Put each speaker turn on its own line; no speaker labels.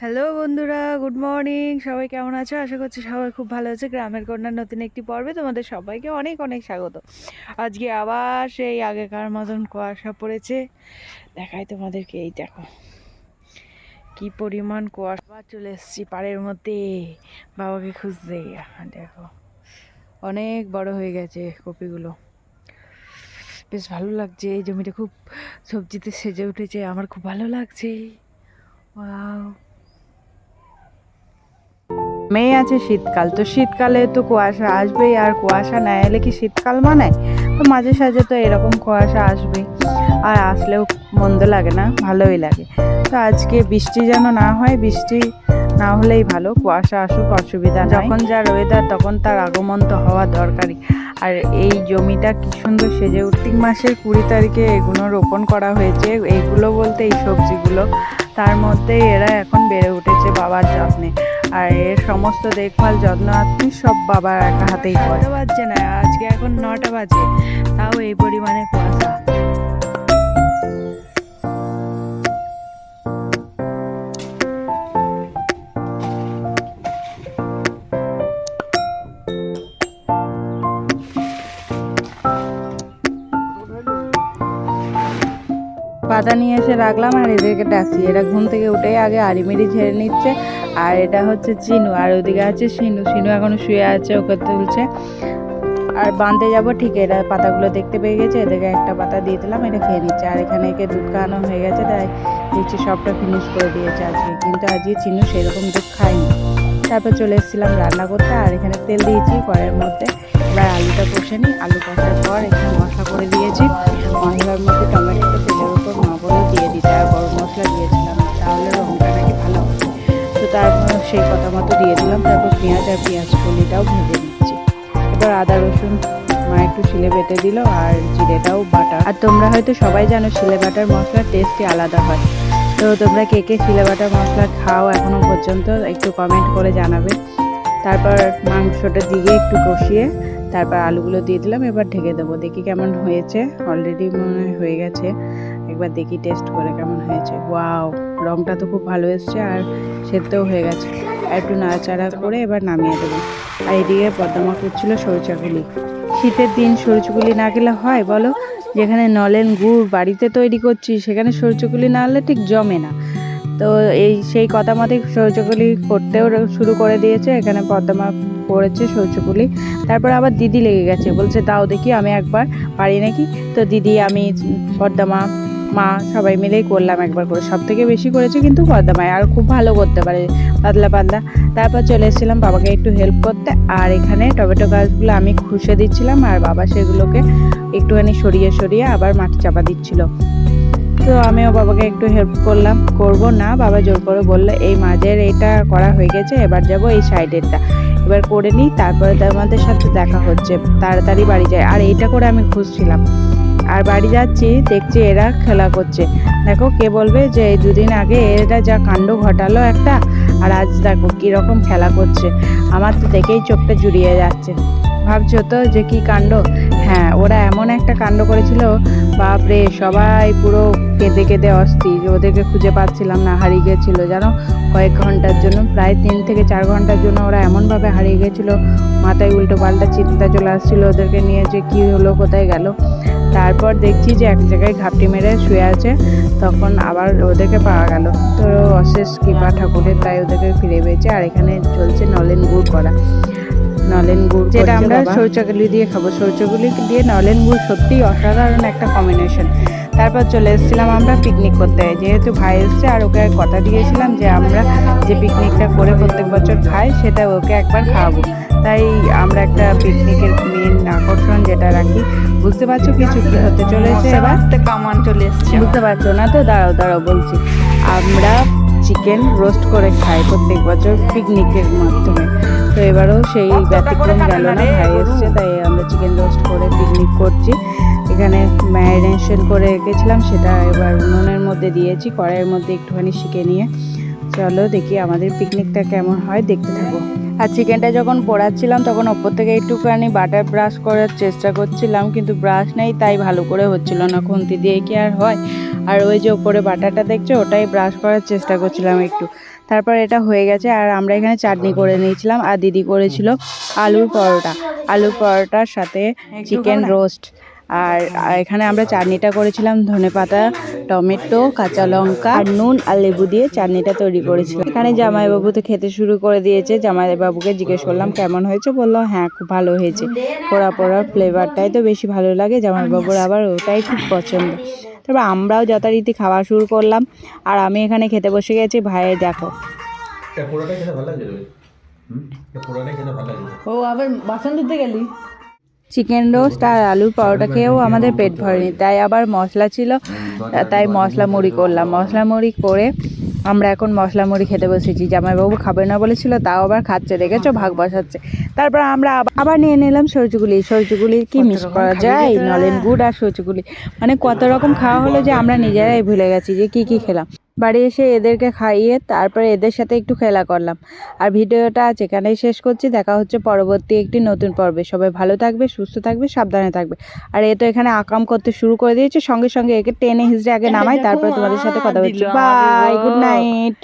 Hello বন্ধুরা, good morning. সবাই কেমন আছো? আশা করছি সবাই খুব ভালো আছে। গ্রামের কন্যার নতুন একটি পর্বে তোমাদের সবাইকে অনেক অনেক স্বাগত। আজকে আবার সেই আগেকার মতন কুয়াশা পড়েছে। দেখাই তোমাদেরকে, এই দেখো। কি পরিমাণ কুয়াশা। চলে এসেছি পাড়ের মধ্যে। বাবাকে খুঁজতে। দেখো। অনেক বড় হয়ে গেছে কপিগুলো। বেশ ভালো লাগছে, এই জমিটা খুব সবজিতে সেজে উঠেছে। আমার খুব ভালো লাগছে। ওয়াও। মেয়ে আছে শীতকাল। তো শীতকালে তো কুয়াশা আসবেই, আর কুয়াশা না এলে কি শীতকাল মানায় তো মাঝে সাঝে তো এরকম কুয়াশা আসবেই। আর আসলেও মন্দ লাগে না, ভালোই লাগে। তো আজকে বৃষ্টি যেন না হয়, বৃষ্টি না হলেই ভালো, কুয়াশা আসুক, অসুবিধা। যখন যার ওয়েদার তখন তার আগমন তো হওয়া দরকারই। আর এই জমিটা কি সুন্দর সেজে কার্তিক মাসের কুড়ি তারিখে এগুলো রোপণ করা হয়েছে। এইগুলো বলতে এই সবজিগুলো। তার মধ্যে এরা এখন বেড়ে উঠেছে বাবার যত্নে। আর এর সমস্ত দেখভাল যত্ন আপনি সব বাবার একা হাতেই করে। বাজছে না আজকে এখন নটা বাজে তাও এই পরিমাণে কুয়াশা। পাতা নিয়ে এসে রাখলাম আর এদেরকে ডাকছি। এরা ঘুম থেকে উঠে আগে আড়িমিড়ি ঝেড়ে নিচ্ছে। আর এটা হচ্ছে চিনু, আর ওদিকে আছে শিনু। শিনু এখনও শুয়ে আছে, ওকে তুলছে। আর বাঁধতে যাব, ঠিক এরা পাতাগুলো দেখতে পেয়ে গেছে এদেরকে একটা পাতা দিয়ে দিলাম, এটা খেয়ে নিচ্ছে। আর এখানে একে দুধ খাওয়ানো হয়ে গেছে, তাই দেখছি সবটা ফিনিশ করে দিয়েছে আজকে। কিন্তু আজকে চিনু সেরকম দুধ খায়নি। তারপর চলে এসেছিলাম রান্না করতে, আর এখানে তেল দিয়েছি কড়াইয়ের মধ্যে। এবার আলুটা কষে নিই। আলু কষার পর এখানে মশলা করে দিয়েছি। মশলার মধ্যে টমেটোটা তেলের উপর মা বলে দিয়ে সেই কথা মতো দিয়ে দিলাম তারপর পেঁয়াজ আর পেঁয়াজ কলিটাও ভেজে নিচ্ছি। এবার আদা, রসুন, মা একটু শিলে বেটে দিল আর জিরেটাও বাটা। আর তোমরা হয়তো সবাই জানো শিলে বাটার মশলার টেস্টই আলাদা হয়। তো তোমরা কে কে শিলে বাটার মশলা খাও এখনও পর্যন্ত একটু কমেন্ট করে জানাবে। তারপর মাংসটা দিয়ে একটু কষিয়ে তারপর আলুগুলো দিয়ে দিলাম। এবার ঢেকে দেবো। দেখি কেমন হয়েছে। অলরেডি মনে হয়ে গেছে। একবার দেখি টেস্ট করে কেমন হয়েছে। ওয়াও রংটা তো খুব ভালো এসছে আর সেদ্ধও হয়ে গেছে। আর একটু নাড়াচাড়া করে এবার নামিয়ে দেবো। আর এদিকে পদ্মা করছিল সরচাগুলি। শীতের দিন সরচুগুলি না গেলে হয় বলো? যেখানে নলেন গুড় বাড়িতে তৈরি করছি, সেখানে সরচুগুলি না হলে ঠিক জমে না। তো এই সেই কথা মতে শৌচগুলি করতেও শুরু করে দিয়েছে। এখানে পদ্মা পড়েছে শৌচগুলি তারপর আবার দিদি লেগে গেছে। বলছে, দাও দেখি, আমি একবার পারি নাকি? তো দিদি, আমি পদ্মা মা সবাই মিলেই করলাম একবার করে। সব থেকে বেশি করেছে কিন্তু পদ্মামায়, আর খুব ভালো করতে পারে পাতলা পাতলা। তারপর চলে এসেছিলাম বাবাকে একটু হেল্প করতে, আর এখানে টমেটো গাছগুলো আমি খুশে দিচ্ছিলাম, আর বাবা সেগুলোকে একটুখানি সরিয়ে সরিয়ে আবার মাটি চাপা দিচ্ছিল। তো আমিও বাবাকে একটু হেল্প করলাম। করব না, বাবা জোর করে বলল, এই মাঝের এটা করা হয়ে গেছে, এবার যাব এই সাইডেরটা। এবার করে নিই, তারপরে আমাদের সাথে দেখা হচ্ছে। তাড়াতাড়ি বাড়ি যায়। আর এইটা করে আমি খুঁজছিলাম। আর বাড়ি যাচ্ছি, দেখছি এরা খেলা করছে। দেখো কে বলবে যে এই দুদিন আগে এরা যা কাণ্ড ঘটালো একটা, আর আজ দেখো কীরকম খেলা করছে। আমার তো দেখেই চোখটা জুড়িয়ে যাচ্ছে। ভাবছ তো যে কি কাণ্ড? হ্যাঁ ওরা এমন একটা কাণ্ড করেছিল, বাপরে, সবাই পুরো কেঁদে কেঁদে অস্থির। ওদেরকে খুঁজে পাচ্ছিলাম না, হারিয়ে গেছিল। জানো কয়েক ঘণ্টার জন্য, প্রায় তিন থেকে চার ঘণ্টার জন্য ওরা এমনভাবে হারিয়ে গেছিল, মাথায় উল্টো পাল্টা চিন্তা চলে আসছিল ওদেরকে নিয়ে যে কী হলো, কোথায় গেল। তারপর দেখছি যে এক জায়গায় ঘাপটি মেরে শুয়ে আছে, তখন আবার ওদেরকে পাওয়া গেল। তো অশেষ কৃপা ঠাকুরের, তাই ওদেরকে ফিরে পেয়েছে। আর এখানে চলছে নলেন গুড় করা। নলেন গুড় যেটা আমরা সরচাগুলি দিয়ে খাব। সরচাগুলি দিয়ে নলেন গুড় সত্যিই অসাধারণ একটা কম্বিনেশন তারপর চলে এসেছিলাম আমরা পিকনিক করতে। যেহেতু ভাই এসছে আর ওকে কথা দিয়েছিলাম যে আমরা যে পিকনিকটা করে প্রত্যেক বছর খাই সেটা ওকে একবার খাওয়াবো। তাই আমরা একটা পিকনিকের মেন আকর্ষণ যেটা রাখি। বুঝতে পারছ কিছু কি হতে চলেছে এবার?
কামান চলে এসছে।
বুঝতে পারছ না তো? দাঁড়াও দাঁড়াও বলছি। আমরা চিকেন রোস্ট করে খাই প্রত্যেক বছর পিকনিকের মাধ্যমে। তো এবারও সেই ব্যতিক্রম গেল না ভাই এসছে তাই আমরা চিকেন রোস্ট করে পিকনিক করছি। এখানে ম্যারিনেশন করে রেখেছিলাম সেটা এবার উনুনের মধ্যে দিয়েছি কড়াইয়ের মধ্যে একটুখানি শিখে নিয়ে। চলো দেখি আমাদের পিকনিকটা কেমন হয় দেখতে থাকো। আর চিকেনটা যখন পোড়াচ্ছিলাম তখন ওপর থেকে একটুখানি বাটার ব্রাশ করার চেষ্টা করছিলাম কিন্তু ব্রাশ নেই তাই ভালো করে হচ্ছিল না খুন্তি দিয়ে কি আর হয়? আর ওই যে ওপরে বাটারটা দেখছ ওটাই ব্রাশ করার চেষ্টা করছিলাম একটু। তারপর এটা হয়ে গেছে আর আমরা এখানে চাটনি করে নিয়েছিলাম আর দিদি করেছিল আলুর পরোটা। আলুর পরোটার সাথে চিকেন রোস্ট। আর এখানে আমরা চাটনিটা করেছিলাম ধনেপাতা টমেটো কাঁচা লঙ্কা আর নুন আর লেবু দিয়ে চাটনিটা তৈরি করেছিলাম। এখানে জামাইবাবু তো খেতে শুরু করে দিয়েছে। জামাইবাবুকে জিজ্ঞেস করলাম কেমন হয়েছে? বলল হ্যাঁ খুব ভালো হয়েছে। পোড়া পোড়া ফ্লেভারটাই তো বেশি ভালো লাগে। জামাইবাবুর আবার ওটাই খুব পছন্দ। তারপর আমরাও যথারীতি খাওয়া শুরু করলাম। আর আমি এখানে খেতে বসে গেছি ভাইয়ের দেখো।
ও আবার বাসন ধুতে গেলি?
চিকেন রোস্ট আর আলুর পরোটা খেয়েও আমাদের পেট ভরেনি তাই আবার মশলা ছিল তাই মশলা মুড়ি করলাম। মশলা মুড়ি করে আমরা এখন মশলা মুড়ি খেতে বসেছি। জামাইবাবু খাবে না বলেছিল তাও আবার খাচ্ছে দেখেছ? ভাগ বসাচ্ছে। তারপর আমরা আব- আবার নিয়ে নিলাম সরচুগুলি সরচুগুলির কি মিস করা যায়? নলেন গুড় আর সরচুগুলি মানে কত রকম খাওয়া হলো যে আমরা নিজেরাই ভুলে গেছি যে কি কি খেলাম। বাড়ি এসে এদেরকে খাইয়ে তারপরে এদের সাথে একটু খেলা করলাম। আর ভিডিওটা আজ এখানেই শেষ করছি। দেখা হচ্ছে পরবর্তী একটি নতুন পর্বে। সবাই ভালো থাকবে সুস্থ থাকবে সাবধানে থাকবে। আর এ তো এখানে আকাম করতে শুরু করে দিয়েছে। সঙ্গে সঙ্গে একে টেনে হিজড়ে আগে নামাই তারপরে তোমাদের সাথে কথা বলছি। Bye good night